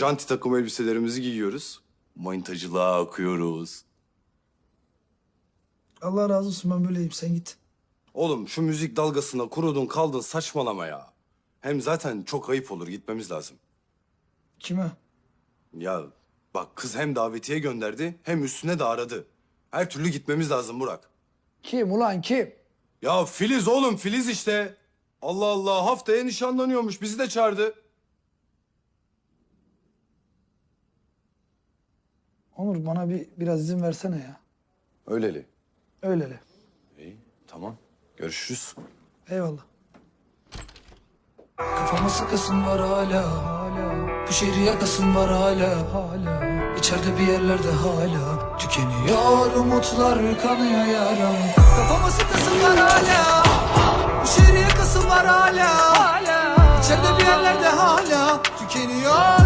janti takım elbiselerimizi giyiyoruz. Manitacılığa akıyoruz. Allah razı olsun ben böyleyim sen git. Oğlum şu müzik dalgasında kurudun kaldın saçmalama ya. Hem zaten çok ayıp olur gitmemiz lazım. Kime? Ya bak kız hem davetiye gönderdi hem üstüne de aradı. Her türlü gitmemiz lazım Burak. Kim ulan kim? Ya Filiz oğlum Filiz işte. Allah Allah haftaya nişanlanıyormuş bizi de çağırdı. Onur bana bir biraz izin versene ya. Öyleli. Öyleli. İyi tamam görüşürüz. Eyvallah. Kafama sıkasın var hala hala. Bu şehri yakasın var hala hala. İçeride bir yerlerde hala. Tükeniyor umutlar kanıyor yaram. Kafama sıkasın var hala. Bu şehri yakasın var hala hala. İçeride bir yerlerde hala. Tükeniyor